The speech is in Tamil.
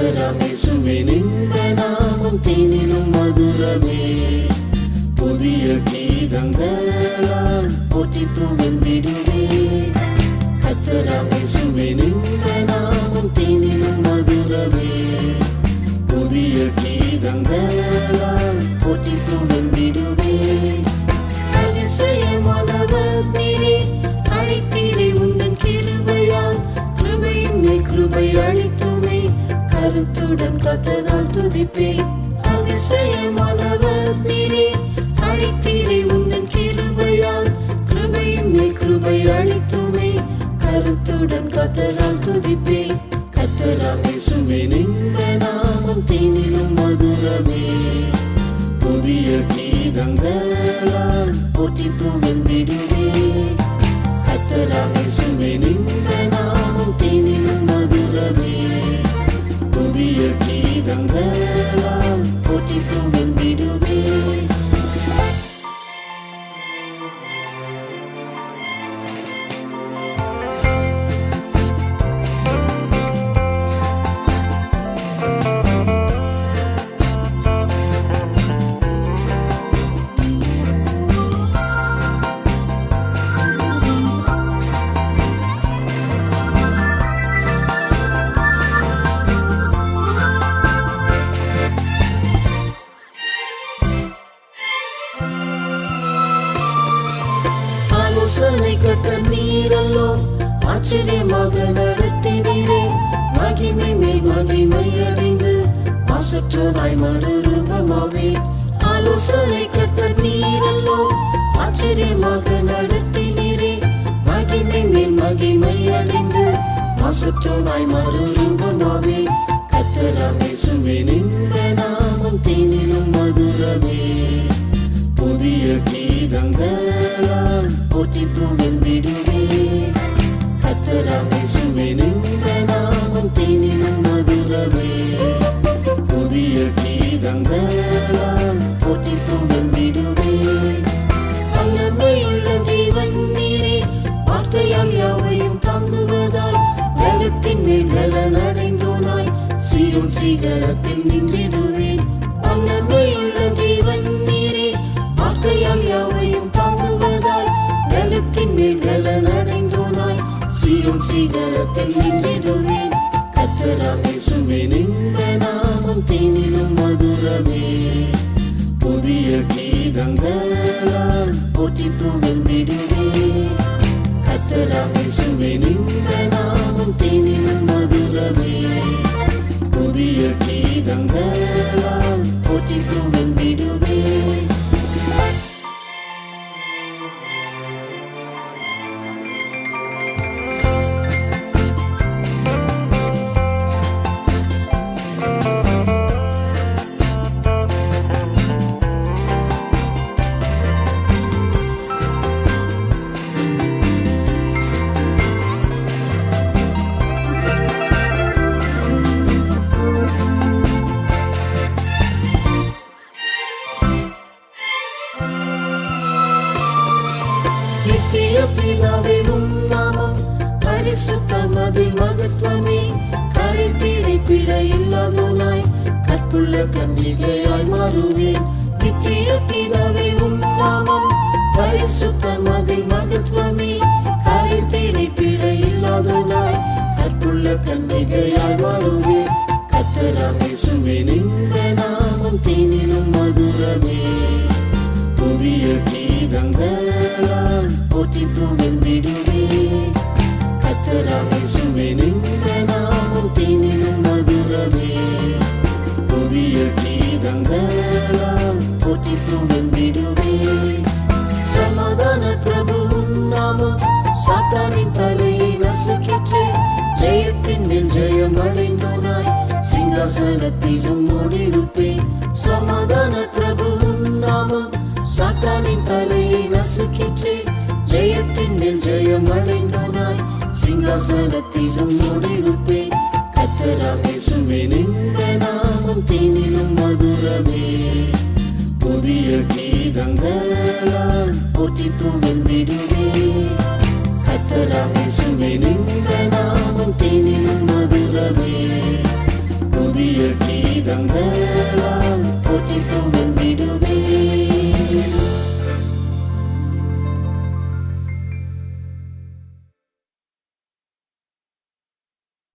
கத்தராமேசுவே நின்ற நாமம் தேனிலும் மதுரமே. புதிய கீதங்களால் போற்றி புகழ்ந்திடுவே கத்தராமேசுவே நின்ற நாமம் தேனிலும் மதுரமே. புதிய கீதங்களால் போற்றி புகழ்ந்திடுவே அதிசயமானவர் துதிப்பே. அதிசயமானவர் நீரே. அழைத்தீரே உந்தன் கிருபையால் கிருபையின் மேல் கிருபை அளித்துமே. கருத்துடன் கத்தரால் துதிப்பே. கத்தராமே ஆலோசனை நீரல்லோ ஆச்சரியமாக நடத்தினீரே. மகிமை மேல் மகிமை அடைந்து மாசற்றனாய் மறு ரூபமாவே ஆலோசனை கத்த நீரல்லோ ஆச்சரியமாக நடத்தினீரே. மகிமை மேல் மகிமை அடைந்து மாசற்றனாய் மறு ரூபமாவே கத்தராமே சுமி நின்ற நாமும் தேனிலும் மதுரமே. புதிய கீதங்களால் போட்டி புகழ்ந்திடுவே சீகரத்தில் நின்றிடுவேன். வல்லமையுள்ள தேவன் நீரே. வார்த்தையால் யாவையும் தாங்குவதாய் வெள்ளத்தின் மேல் வெள்ளன் அடைந்தோனாய் சீரும் சீகரத்தில் நின்றிடுவேன். கத்தராமே சுமே நின்ற நாமம் தேனிலும் மதுரமே. புதிய கீதங்களால் போற்றி புகழ்ந்திடுவே கத்தராமே சுமே நின்ற பரிசுத்தம் அதில் மகத்துவமே. கரைத்தீரை பிழை இல்லாதோனாய் கற்புள்ள கன்னிகையாய் மாறுவேன். நித்திய பிதாவே உம் நாமம் பரிசுத்தம் அதில் மகத்துவமே. கரைத்தீரை பிழை இல்லாதோனாய் கற்புள்ள கன்னிகையாய் மாறுவேன். கத்தராமே சுமே நின்ற நாமம் தேனிலும் மதுரமே. புதிய கீதங்களால் போற்றி புயல் கீதங்களால் போற்றி புகழ் விடுவே சமாதான பிரபுவும் நாமம் சாத்தானின் தலையை நசுக்கிற்றே. ஜெயத்தின் மேல் ஜெயம் அடைந்தோனாய் சிங்காசனத்திலும் ஓடிருப்பேன் சமாதான பிரபுவும் நாமம் சாத்தானின் தலையை நசுக்கிற்றே. ஜெயத்தின் மேல் ஜெயம் அடைந்தோனாய் சிங்காசனத்திலும் ஓடிருப்பேன் கத்தராமே சுமே நின்றனா? தேனிலும் மதுரமே. புதிய கீதங்கள்